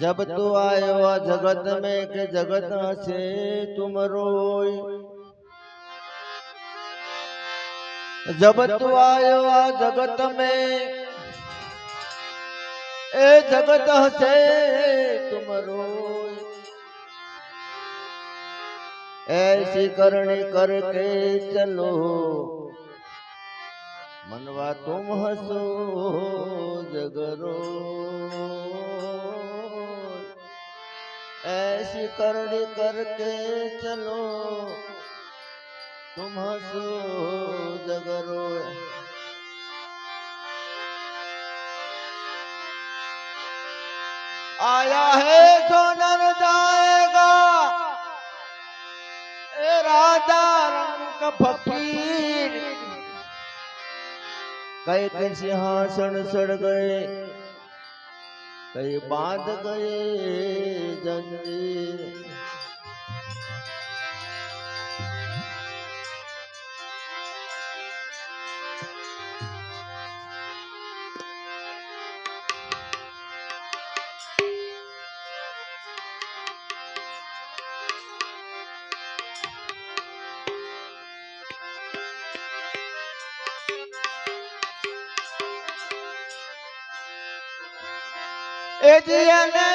जब तू आयो जगत में के जगत से तुम रोई जब तू आयो आ जगत में ए जगत से तुम रोई ऐसी करनी करके चलो मनवा तुम हंसो जगरो ऐसी करनी करके चलो तुम हंसो जगरो आया है तो नर जाएगा ए राजा रंग फकीर कई कई सिंहासन सड़ गए કઈ બાંધ ગયે જંજીર? એ જીયાને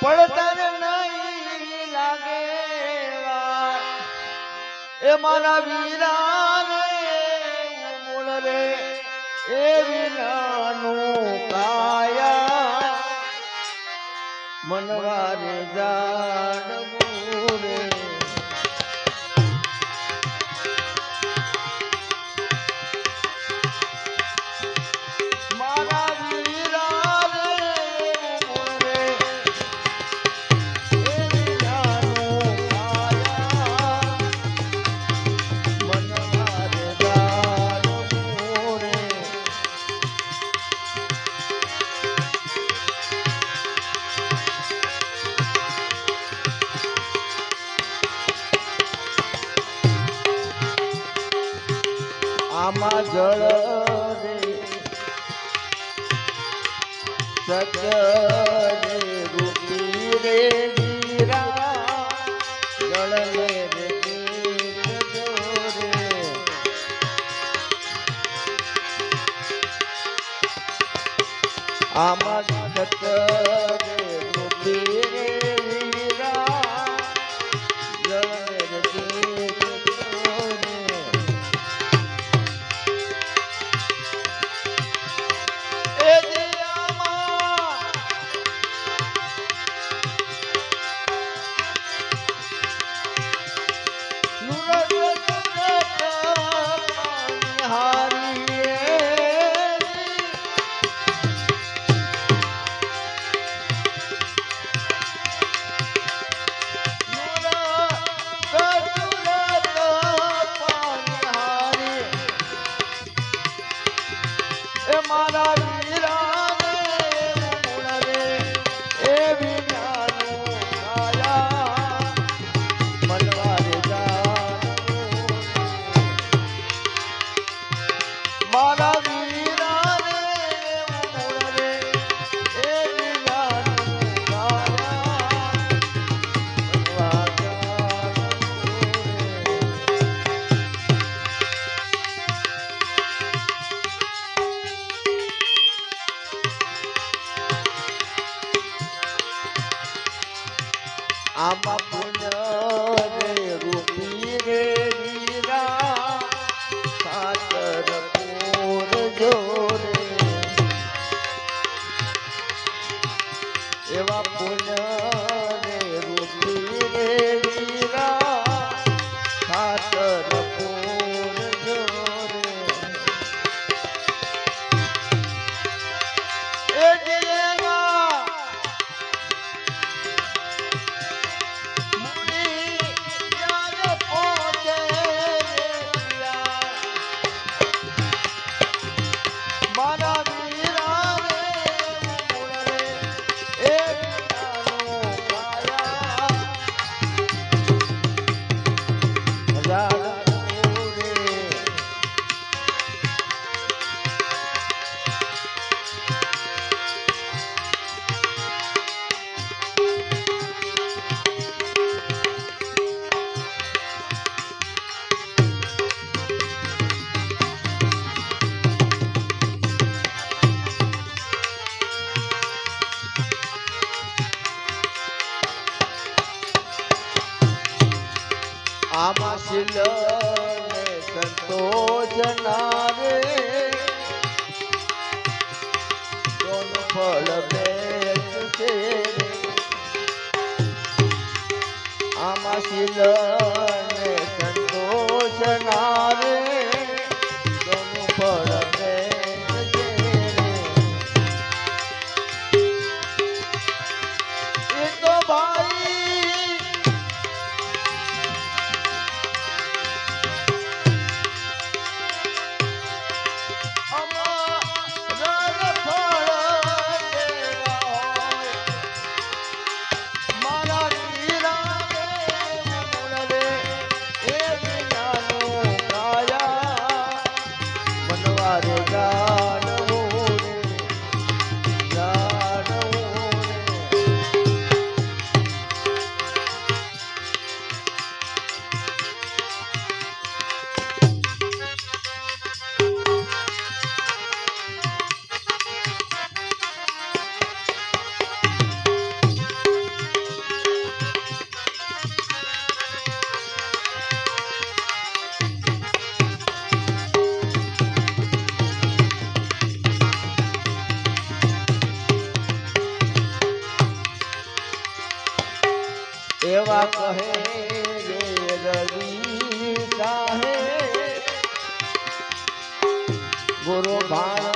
પડતર નહીં લાગે. એ મારા વીરા રે મૂળ રે, એ વિનાનું કાયા મનવાર જાણવું સત રે રૂપી રે વીરા જળ રે રે ગીત રે આમાં આમાં પુણ્ય રે રૂપી રે દિલને સંતોષના રે કોણ ફળ આમાં શિલા એવા કહે રવિ ચાહે ગુરુ ભાણ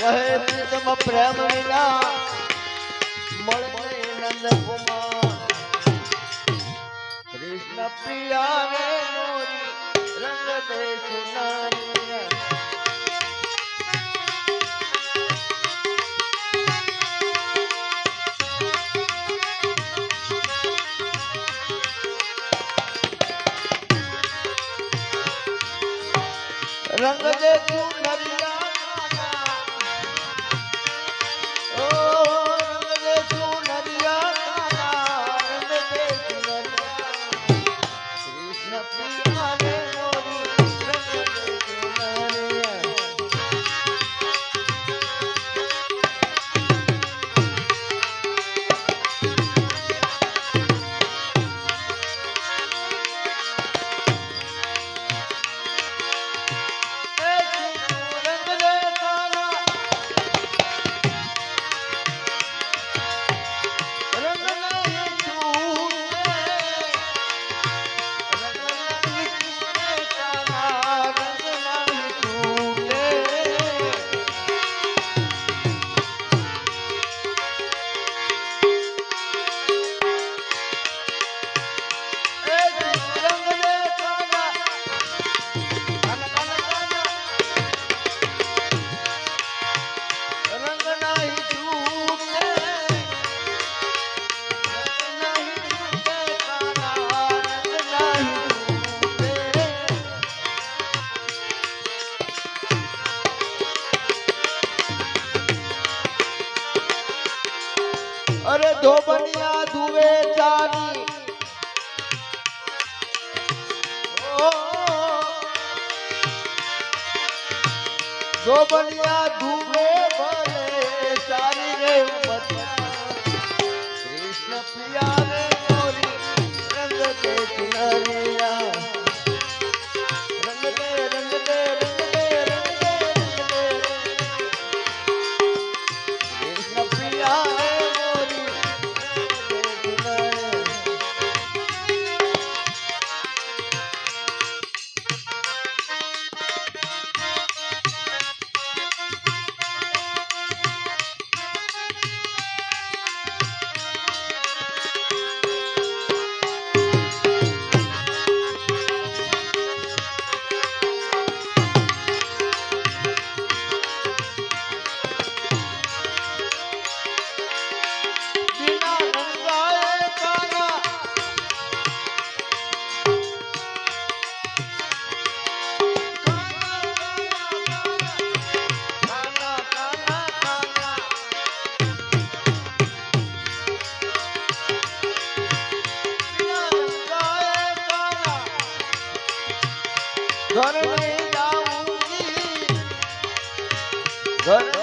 કહે મળે નંદ કુમાર રંગ દે બલિયા ધૂમે ભલે સારી રે કૃષ્ણ પિયા રે રંગ દેખનારી But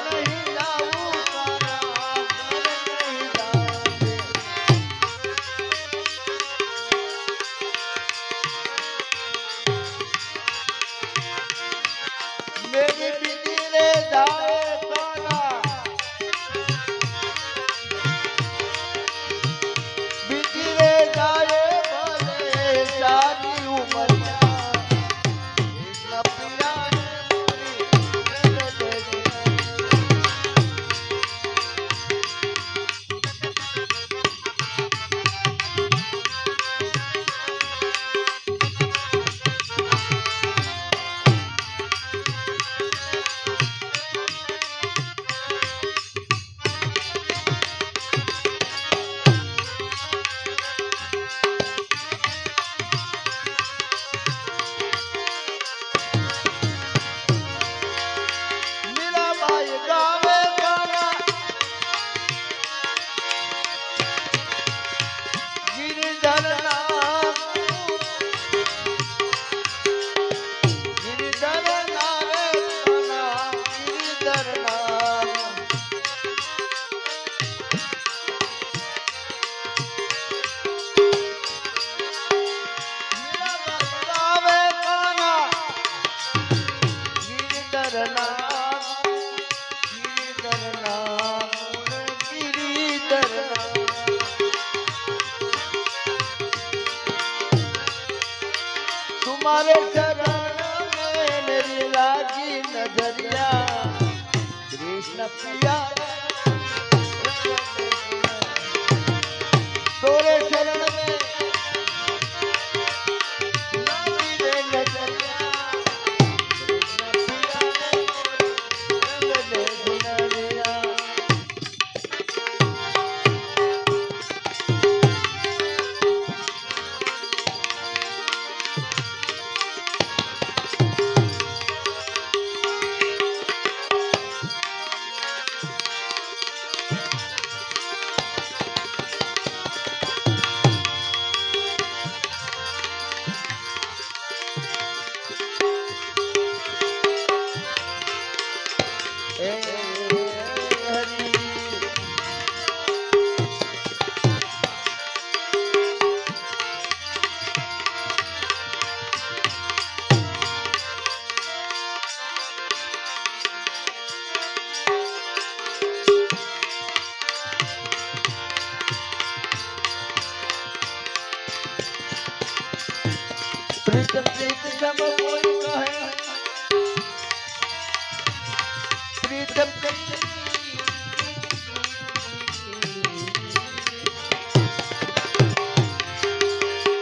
મારે શરણ મેરી લાગી નજરિયા. કૃષ્ણ પિયા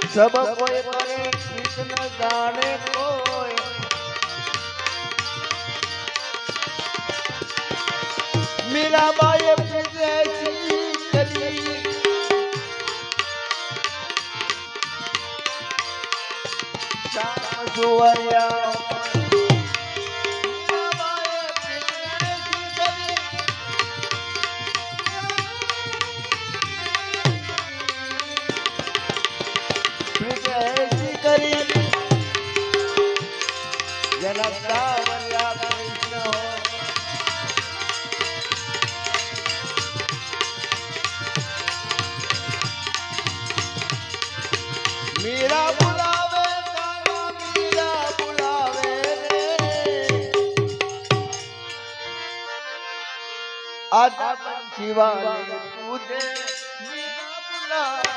સબ કોઈ કરે કૃષ્ણ જાણે કોઈ મીરાબાઈએ પૂજે કરી? શ્યામ સુવર્યા બંશીવાલે પૂજે મીરા બોલાવે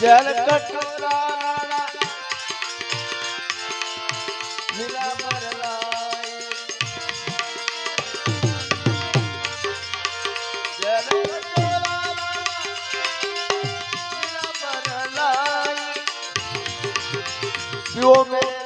જલ કટોરા જો મેં